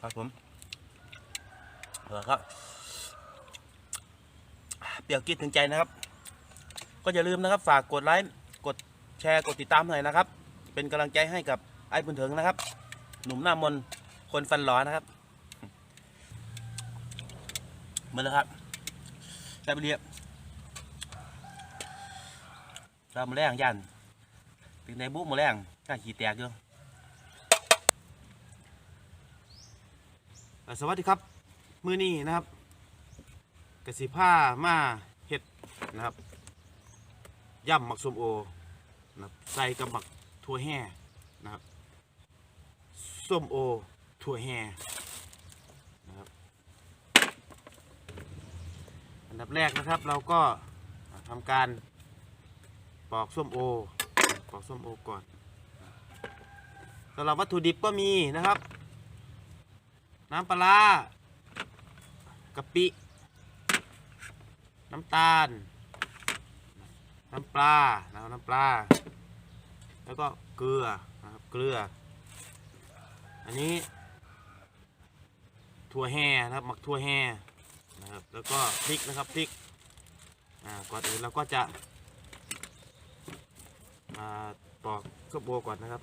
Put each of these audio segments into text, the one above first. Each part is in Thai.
ครับผมแล้วครับเปรี้ยวกิดถึงใจนะครับ ก็อย่าลืมนะครับ ฝากกดไลค์กดแชร์กดติดตามหน่อยนะครับ เป็นกำลังใจให้กับไอ้บุญเถิงนะครับ หนุ่มหน้ามนคนฟันหลอนะครับมือนแล้วครับแซ่บเรียบเรามาแรงยันถึงในบุ๊กมาแรงก้าขี้แตกอยู่เอ่อ สวัสดีครับ มือนี้นะครับกสิผ้ามาเห็ดนะครับย่ำหมักส้มโอนะครับใส่กับหมักถั่วแห่นะครับส้มโอถั่วแห่นะครับอันดับแรกนะครับเราก็ทำการปอกส้มโอปอกส้มโอก่อนสำหรับวัตถุดิบก็มีนะครับ น้ำปลาร้ากะปิ น้ำตาล น้ำปลานะครับน้ำปลา แล้วก็เกลือนะครับเกลือ อันนี้ ถั่วแห่นะครับหมักถั่วแห่นะครับแล้วก็พริกนะครับพริกอ่าก่อนอื่นเราก็จะมาปอกข้าวโบก่อนนะครับ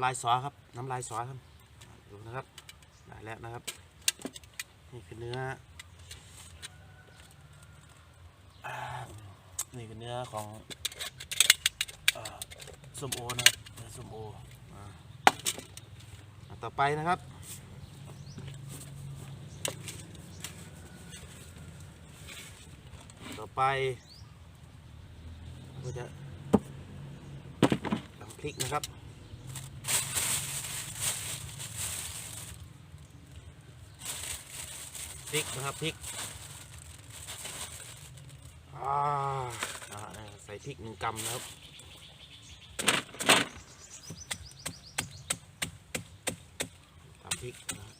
ำลายสอครับ น้ำลายสอครับ ดูนะครับ ได้แล้วนะครับ นี่คือเนื้ออนี่คือเนื้อของอส้มโอนะครับส้มโออต่อไปนะครับต่อไปเราก็จะตำพริกนะครับ พริกนะครับพริกใส่พริกหนึ่งกำนะครับตำพริกนะครับ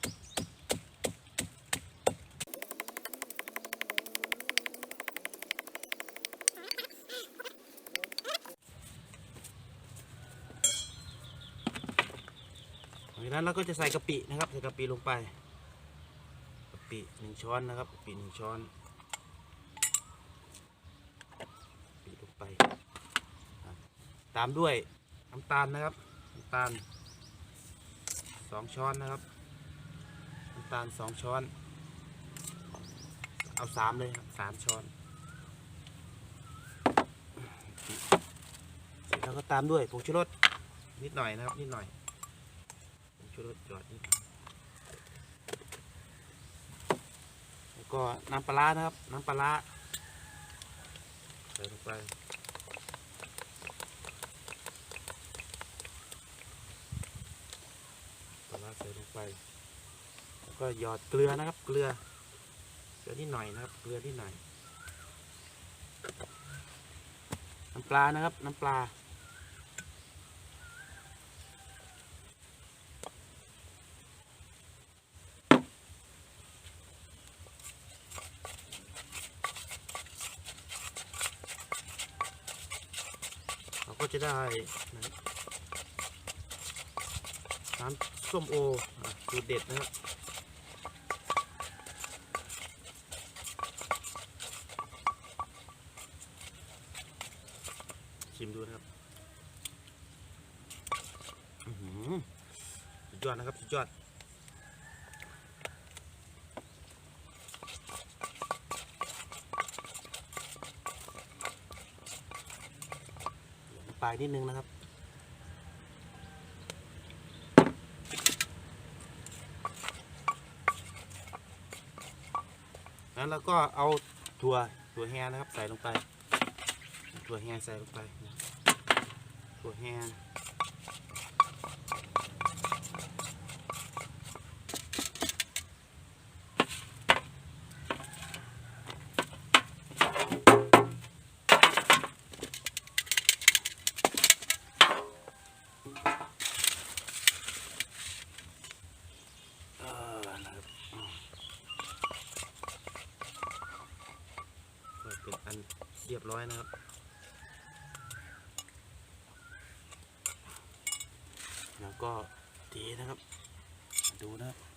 หลังจากนั้นเราก็จะใส่กะปินะครับใส่กะปิลงไป ปิหนึ่งช้อนนะครับกะปิหนึ่งช้อนปิลงไป ตามด้วยน้ำตาลนะครับน้ำตาลสองช้อนนะครับน้ำตาลสองช้อน เอาสามเลยครับสามช้อนเสร็จแล้วก็ตามด้วยผงชูรสนิดหน่อยนะครับนิดหน่อยผงชูรสหยอดนิดหน่อย ก็น้ำปลานะครับ น้ำปลาใส่ลงไปปลาร้าใส่ลงไป แล้วก็หยอดเกลือนะครับ เกลือ เกลือนิดหน่อยนะครับ เกลือนิดหน่อย น้ำปลานะครับ น้ำปลา จะได้นะน้ำส้มโอสูตรเด็ดนะครับชิมดูนะครับอือหือสุดยอดนะครับสุดยอดายนิดนึงนะครับ แล้วเราก็เอาถั่วถั่วแห้งนะครับใส่ลงไป ถั่วแห้งใส่ลงไป ถั่วแห้งออนะครับอืมก็เป็นอันเรี ยบร้อยนะครับ แล้วก็ทีนะครับ ดูนะครับ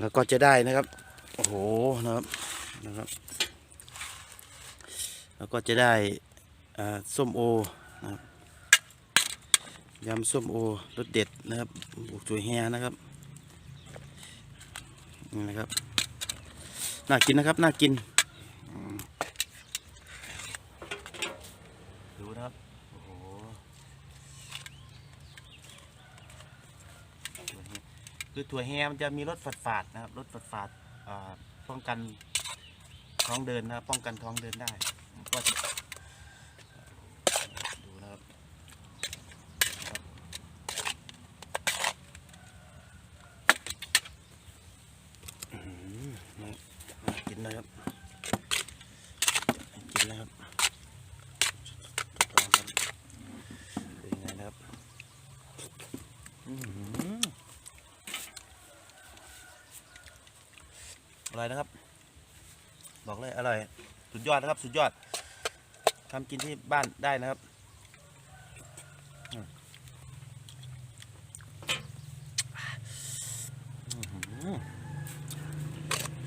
แล้วก็จะได้นะครับ โอ้โหนะครับนะครับ แล้วก็จะได้ส้มโอนะครับยำส้มโอรสเด็ดนะครับบุกจุยแฮนะครับนี่นะครับ น่ากินนะครับ น่ากินอืมดูนะครับ โอ้โห คือถั่วแฮมันจะมีรสฝาดๆนะครับรสฝาดๆอ่าป้องกันท้องเดินนะครับป้องกันท้องเดินได้ก็จะดูนะครับอื้อหือน่าน่ากินนะครับน่ากินนะครับลองครับเป็นยังไงนะครับอื้อหือ อ ร่อยนะครับ บอกเลยอร่อย สุดยอดนะครับ สุดยอดทำกินที่บ้านได้นะครับ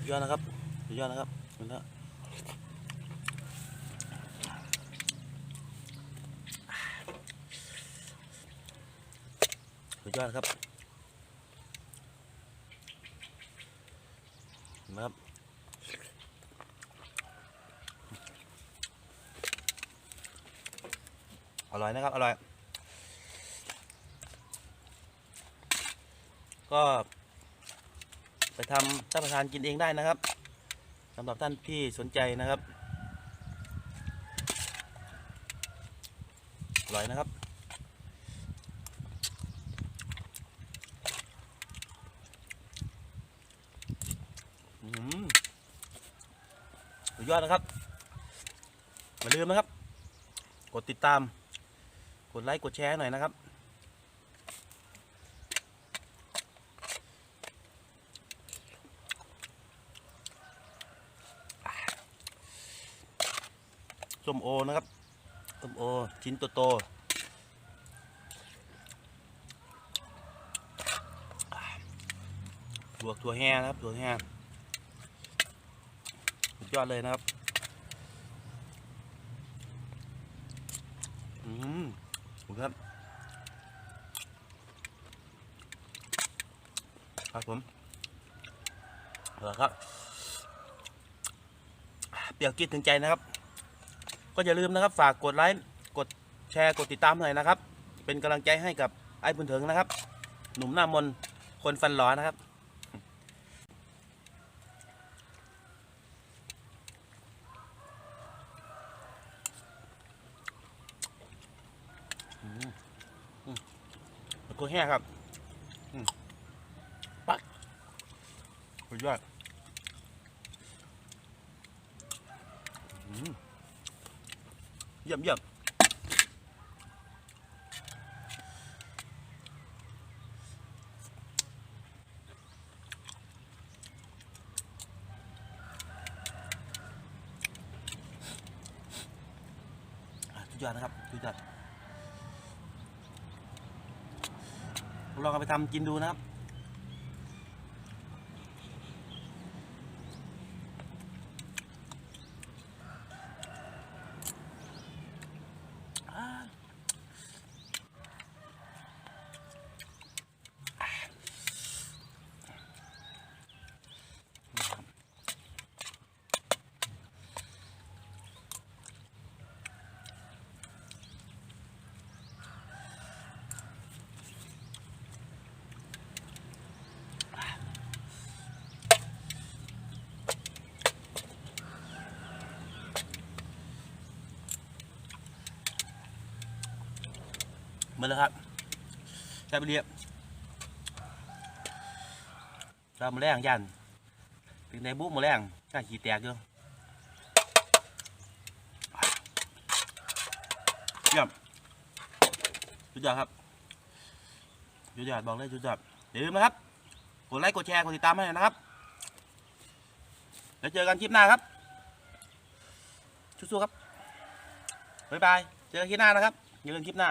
ยอดนะครับสุดยอดนะครับเห็นล้วสุดยอดครับ นะครับอร่อยนะครับ อร่อย ก็ไปทำรับประทานกินเองได้นะครับสำหรับท่านที่สนใจนะครับ อร่อยนะครับ อืมสุด ยอดนะครับอย่าลืมนะครับ กดติดตาม กดไลค์กดแชร์หน่อยนะครับ ส้มโอนะครับส้มโอชิ้นโตๆถั่วถั่วแห้นะครับถั่วแห้สุด ยอดเลยนะครับอืมดูครับครับผมเอาละครับ เปรี้ยวกิดถึงใจนะครับ ก็อย่าลืมนะครับ ฝากกดไลค์กดแชร์กดติดตามหน่อยนะครับ เป็นกำลังใจให้กับไอ้บุญเถิงนะครับ หนุ่มหน้ามนคนฟันหลอนะครับ อืมอืมแล้วก็แห้งครับอืมปักสุดยอดอืมเยี่ยมเยี่ยมอะสุดยอดนะครับสุดยอด ลองเอา ไปทำกินดูนะครับ มาแล้วครับแซ่บไปเรียบเรามาแรงยันถึงในบุ๊กมาแรงก้าขี้แตกอยู่เยี่ยมสุดยอดครับสุดยอดบอกเลยสุดยอดอย่าลืมนะครับ กดไลค์กดแชร์กดติดตามให้หน่อยนะครับ แล้วเจอกันคลิปหน้าครับสู้ๆครับบ๊ายบาย เจอกันคลิปหน้านะครับเจอกันคลิปหน้า